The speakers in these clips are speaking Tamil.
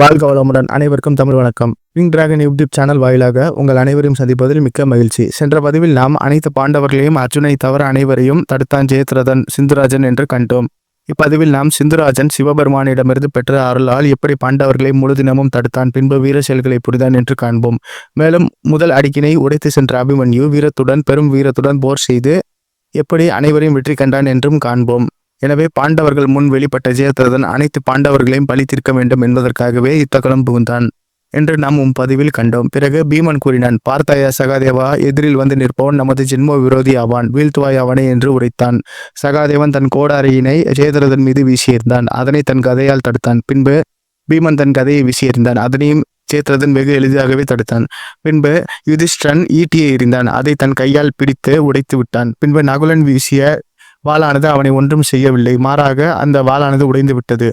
வாழ்க வளமுடன் அனைவருக்கும் தமிழ் வணக்கம். விங் டிராகன் யூடியூப் சேனல் வாயிலாக உங்கள் அனைவரையும் சந்திப்பதில் மிக்க மகிழ்ச்சி. சென்ற பதிவில் நாம் அனைத்து பாண்டவர்களையும் அர்ஜுனை தவிர அனைவரையும் தடுத்தான் ஜெயத்ரதன் சிந்துராஜன் என்று கண்டோம். இப்பதிவில் நாம் சிந்துராஜன் சிவபெருமானிடமிருந்து பெற்ற அருளால் எப்படி பாண்டவர்களை முழுதினமும் தடுத்தான் பின்பு வீர செயல்களை புரிதான் என்று காண்போம். மேலும் முதல் அடிக்கினை உடைத்து சென்ற அபிமன்யு வீரத்துடன் பெரும் வீரத்துடன் போர் செய்து எப்படி அனைவரையும் வெற்றி கண்டான் என்றும் காண்போம். எனவே பாண்டவர்கள் முன் வெளிப்பட்ட ஜெயத்ரதன் அனைத்து பாண்டவர்களையும் பழி தீர்க்க வேண்டும் என்பதற்காகவே இத்தகலம் புகுந்தான் என்று நாம் உம் பதிவில் கண்டோம். பிறகு பீமன் கூறினான் பார்த்தாயா சகாதேவா எதிரில் வந்து நிற்பவன் நமது ஜென்ம விரோதி ஆவான் வீழ்த்துவாய் அவனை என்று உரைத்தான். சகாதேவன் தன் கோடாரியினை ஜெயதரதன் மீது வீசியிருந்தான். அதனை தன் கதையால் தடுத்தான். பின்பு பீமன் தன் கதையை வீசியிருந்தான். அதனையும் ஜெயத்ரதன் வெகு எளிதாகவே தடுத்தான். பின்பு யுதிஷ்டன் ஈட்டியை எறிந்தான். அதை தன் கையால் பிடித்து உடைத்து விட்டான். பின்பு நகுலன் வீசிய வாளானது அவனை ஒன்றும் செய்யவில்லை. மாறாக அந்த வாளானது உடைந்து விட்டது.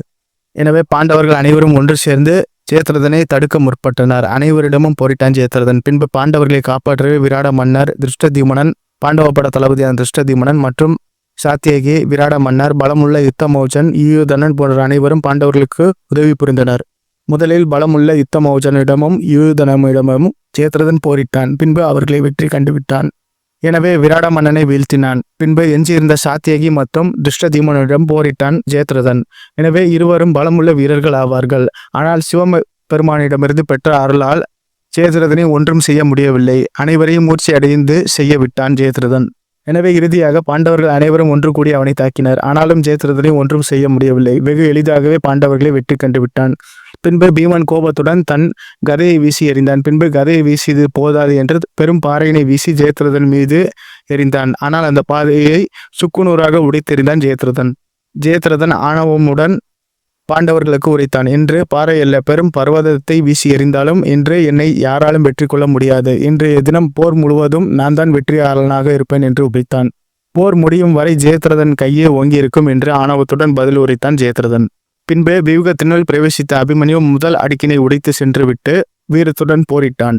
எனவே பாண்டவர்கள் அனைவரும் ஒன்று சேர்ந்து ஜெயத்ரதனை தடுக்க முற்பட்டனர். அனைவரிடமும் போரிட்டான் ஜெயத்ரதன். பின்பு பாண்டவர்களை காப்பாற்றவே விராட மன்னர் திருஷ்டதீமனன் பாண்டவ பட தளபதியான திருஷ்டதீமனன் மற்றும் சாத்தியகி விராட மன்னர் பலமுள்ள யுத்தமௌஜன் யூயுதனன் போன்ற அனைவரும் பாண்டவர்களுக்கு உதவி புரிந்தனர். முதலில் பலமுள்ள யுத்தமௌஜனிடமும் யூயுதனமிடமும் ஜெயத்ரதன் போரிட்டான். பின்பு அவர்களை வெற்றி கண்டுவிட்டான். எனவே விராட மன்னனை வீழ்த்தினான். பின்பு எஞ்சியிருந்த சாத்தியகி மற்றும் துஷ்டதீமனிடம் போரிட்டான் ஜெயத்ரதன். எனவே இருவரும் பலமுள்ள வீரர்கள் ஆவார்கள். ஆனால் சிவம பெருமானிடமிருந்து பெற்ற அருளால் ஜெயத்ரதனை ஒன்றும் செய்ய முடியவில்லை. அனைவரையும் மூர்ச்சி அடைந்து செய்ய விட்டான் ஜெயத்ரதன். எனவே இறுதியாக பாண்டவர்கள் அனைவரும் ஒன்று கூடி அவனை தாக்கினர். ஆனாலும் ஜெயத்ரதனை ஒன்றும் செய்ய முடியவில்லை. வெகு எளிதாகவே பாண்டவர்களை வெற்றி கண்டு விட்டான். பின்பு பீமன் கோபத்துடன் தன் கதையை வீசி எறிந்தான். பின்பு கதையை வீசியது போதாது என்று பெரும் பாறையினை வீசி ஜெயத்ரதன் மீது எறிந்தான். ஆனால் அந்த பாதையை சுக்குநூறாக உடைத்தெறிந்தான் ஜெயத்ரதன். ஜெயத்ரதன் ஆணவமுடன் பாண்டவர்களுக்கு உரைத்தான். என்று பாறை அல்ல பெரும் பர்வதத்தை வீசி எறிந்தாலும் இன்று என்னை யாராலும் வெற்றி கொள்ள முடியாது. இன்றைய தினம் போர் முழுவதும் நான் தான் வெற்றியாளனாக இருப்பேன் என்று உபித்தான் போர் முடியும் வரை ஜெயத்ரதன் கையே ஓங்கியிருக்கும் என்று ஆணவத்துடன் பதில் உரைத்தான் ஜெயத்ரதன். பின்பு வியூகத்தினுள் பிரவேசித்த அபிமன்யு முதல் அடுக்கினை உடைத்து சென்று விட்டு வீரத்துடன் போரிட்டான்.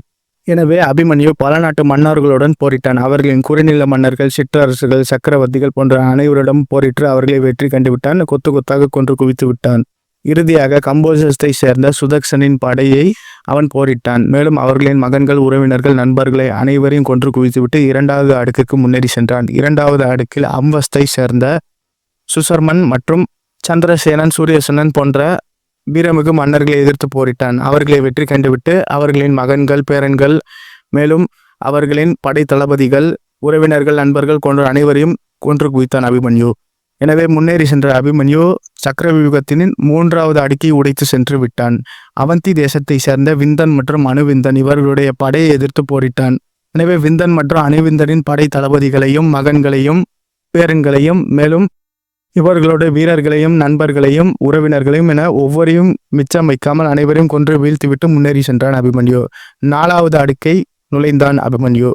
எனவே அபிமன்யு பல நாட்டு மன்னர்களுடன் போரிட்டான். அவர்களின் குறுநில மன்னர்கள் சிற்றரசுகள் சக்கரவர்த்திகள் போன்ற அனைவரிடம் போரிட்டு அவர்களை வெற்றி கண்டுவிட்டான். கொத்து கொத்தாக கொன்று குவித்து விட்டான். இறுதியாக கம்போசத்தை சேர்ந்த சுதக்ஷனின் படையை அவன் போரிட்டான். மேலும் அவர்களின் மகன்கள் உறவினர்கள் நண்பர்களை அனைவரையும் கொன்று குவித்துவிட்டு இரண்டாவது அடுக்குக்கு முன்னேறி சென்றான். இரண்டாவது அடுக்கில் அம்வஸ்தை சேர்ந்த சுசர்மன் மற்றும் சந்திரசேனன் சூரியசேனன் போன்ற வீரமிகு மன்னர்களை எதிர்த்து போரிட்டான். அவர்களை வெற்றி கண்டுவிட்டு அவர்களின் மகன்கள் பேரன்கள் மேலும் அவர்களின் படை தளபதிகள் உறவினர்கள் நண்பர்கள் போன்ற அனைவரையும் கொன்று குவித்தான் அபிமன்யு. எனவே முன்னேறி சென்ற அபிமன்யு சக்கரவியூகத்தின் மூன்றாவது அடுக்கை உடைத்து சென்று விட்டான். அவந்தி தேசத்தை சேர்ந்த விந்தன் மற்றும் அணுவிந்தன் இவர்களுடைய படையை எதிர்த்து போரிட்டான். எனவே விந்தன் மற்றும் அணுவிந்தனின் படை தளபதிகளையும் மகன்களையும் பேரன்களையும் மேலும் இவர்களுடைய வீரர்களையும் நண்பர்களையும் உறவினர்களையும் என ஒவ்வொரையும் மிச்சம் வைக்காமல் அனைவரையும் கொன்று வீழ்த்திவிட்டு முன்னேறி சென்றான் அபிமன்யு. நாலாவது அடுக்கை நுழைந்தான் அபிமன்யு.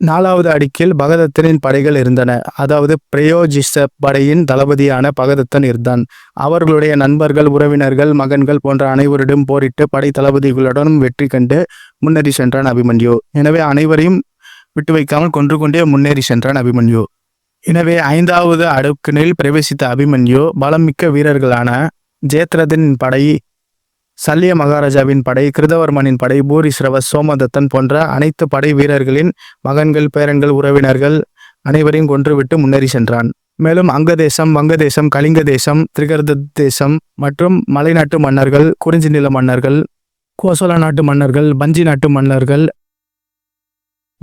நாலாவது அடுக்கில் பகதத்தனின் படைகள் இருந்தன. அதாவது பிரயோஜிச படையின் தளபதியான பகதத்தன் இருந்தான். அவர்களுடைய நண்பர்கள் உறவினர்கள் மகன்கள் போன்ற அனைவரிடம் போரிட்டு படை தளபதிகளுடன் வெற்றி கண்டு முன்னேறி சென்றான் அபிமன்யு. எனவே அனைவரையும் விட்டு வைக்காமல் கொன்று கொண்டே முன்னேறி சென்றான் அபிமன்யு. எனவே ஐந்தாவது அடுக்கினில் பிரவேசித்த அபிமன்யு பலமிக்க வீரர்களான ஜெயத்ரதனின் படை சல்லிய மகாராஜாவின் படை கிருதவர்மனின் படை பூரிஸ்ரவ சோமதத்தன் போன்ற அனைத்து படை வீரர்களின் மகன்கள் பேரன்கள் உறவினர்கள் அனைவரையும் கொன்றுவிட்டு முன்னேறி சென்றான். மேலும் அங்கதேசம் வங்கதேசம் கலிங்க தேசம் திரிகர்த தேசம் மற்றும் மலைநாட்டு மன்னர்கள் குறிஞ்சி நில மன்னர்கள் கோசல நாட்டு மன்னர்கள் பஞ்சி நாட்டு மன்னர்கள்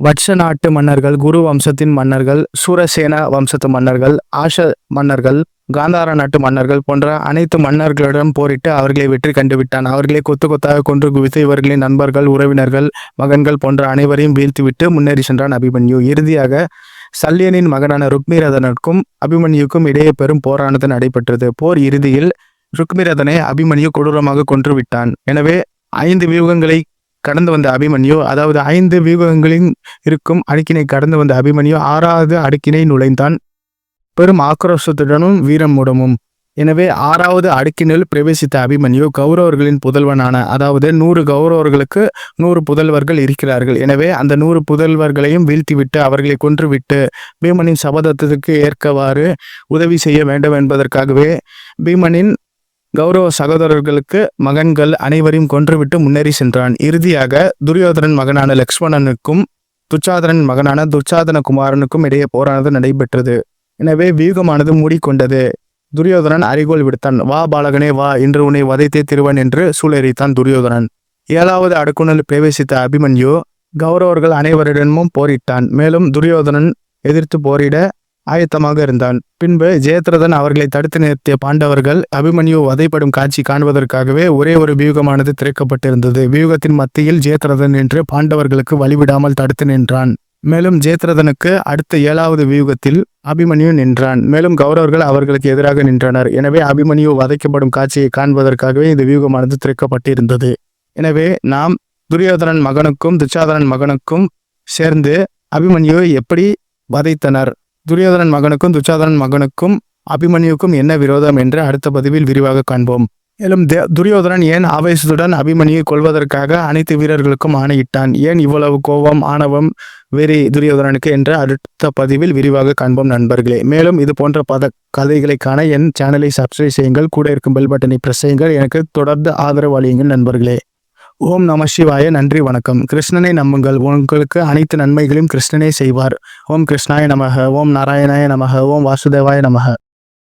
வட்ச நாட்டு மன்னர்கள் குரு வம்சத்தின் மன்னர்கள் சூரசேன வம்சத்து மன்னர்கள் ஆஷ மன்னர்கள் காந்தார நாட்டு மன்னர்கள் போன்ற அனைத்து மன்னர்களிடம் போரிட்டு அவர்களை வெற்றி கண்டுவிட்டான். அவர்களை கொத்து கொத்தாக கொன்று குவித்து இவர்களின் நண்பர்கள் உறவினர்கள் மகன்கள் போன்ற அனைவரையும் வீழ்த்திவிட்டு முன்னேறி சென்றான் அபிமன்யு. இறுதியாக சல்லியனின் மகனான ருக்மிரதனுக்கும் அபிமன்யுக்கும் இடையே பெரும் போரானது நடைபெற்றது. போர் இறுதியில் ருக்மிரதனை அபிமன்யு கொடூரமாக கொன்று விட்டான். எனவே ஐந்து வியூகங்களை கடந்து வந்த அபிமன்யு அதாவது ஐந்து வியூகங்களின் இருக்கும் அடுக்கினை கடந்து வந்த அபிமன்யு ஆறாவது அடுக்கினை நுழைந்தான். பெரும் ஆக்ரோஷத்துடனும் வீரமுடமும் எனவே ஆறாவது அடுக்கினில் பிரவேசித்த அபிமன்யு கௌரவர்களின் புதல்வனான அதாவது நூறு கௌரவர்களுக்கு நூறு புதல்வர்கள் இருக்கிறார்கள். எனவே அந்த நூறு புதல்வர்களையும் வீழ்த்திவிட்டு அவர்களை கொன்றுவிட்டு பீமனின் சபதத்திற்கு ஏற்கவாறு உதவி செய்ய வேண்டும் என்பதற்காகவே பீமனின் கௌரவ சகோதரர்களுக்கு மகன்கள் அனைவரையும் கொன்றுவிட்டு முன்னேறி சென்றான். இறுதியாக துரியோதனன் மகனான லக்ஷ்மணனுக்கும் துச்சாதனன் மகனான துச்சாதன குமாரனுக்கும் இடையே போரானது நடைபெற்றது. எனவே வியூகமானது மூடிக்கொண்டது. துரியோதனன் அறிகோல் விடுத்தான். வா பாலகனே வா இன்று உன்னை வதைத்தே திருவன் என்று சூழறித்தான் துரியோதனன். ஏழாவது அடுக்குணல் பிரவேசித்த அபிமன்யு கௌரவர்கள் அனைவரிடமும் போரிட்டான். மேலும் துரியோதனன் எதிர்த்து போரிட ஆயத்தமாக இருந்தான். பின்பு ஜெயத்ரதன் அவர்களை தடுத்து நிறுத்திய பாண்டவர்கள் அபிமன்யு வதைப்படும் காட்சி காண்பதற்காகவே ஒரே ஒரு வியூகமானது திறக்கப்பட்டிருந்தது. வியூகத்தின் மத்தியில் ஜெயத்ரதன் என்று பாண்டவர்களுக்கு வழிவிடாமல் தடுத்து நின்றான். மேலும் ஜெயத்ரதனுக்கு அடுத்த ஏழாவது வியூகத்தில் அபிமன்யு நின்றான். மேலும் கௌரவர்கள் அவர்களுக்கு எதிராக நின்றனர். எனவே அபிமன்யு வதைக்கப்படும் காட்சியை காண்பதற்காகவே இந்த வியூகமானது திறக்கப்பட்டிருந்தது. எனவே நாம் துரியோதனன் மகனுக்கும் துச்சாதனன் மகனுக்கும் சேர்ந்து அபிமன்யுவை எப்படி வதைத்தனர்? துரியோதனன் மகனுக்கும் துச்சாதனன் மகனுக்கும் அபிமன்யுக்கும் என்ன விரோதம் என்று அடுத்த பதிவில் விரிவாக காண்போம். மேலும் தே- துரியோதனன் ஏன் ஆவேசத்துடன் அபிமன்யை கொள்வதற்காக அனைத்து வீரர்களுக்கும் ஆணையிட்டான்? ஏன் இவ்வளவு கோபம் ஆணவம் வெறி துரியோதனனுக்கு என்று அடுத்த பதிவில் விரிவாக காண்போம் நண்பர்களே. மேலும் இது போன்ற பத கதைகளை காண என் சேனலை சப்ஸ்கிரைப் செய்யுங்கள். கூட இருக்கும் பெல் பட்டனை பிரஸ் செய்யுங்கள். எனக்கு தொடர்ந்து ஆதரவு அளியுங்கள் நண்பர்களே. ஓம் நம சிவாய நன்றி வணக்கம். கிருஷ்ணனை நம்புங்கள். உங்களுக்கு அனைத்து நன்மைகளையும் கிருஷ்ணனே செய்வார். ஓம் கிருஷ்ணாய நமக. ஓம் நாராயணாய நமக. ஓம் வாசுதேவாய நமக.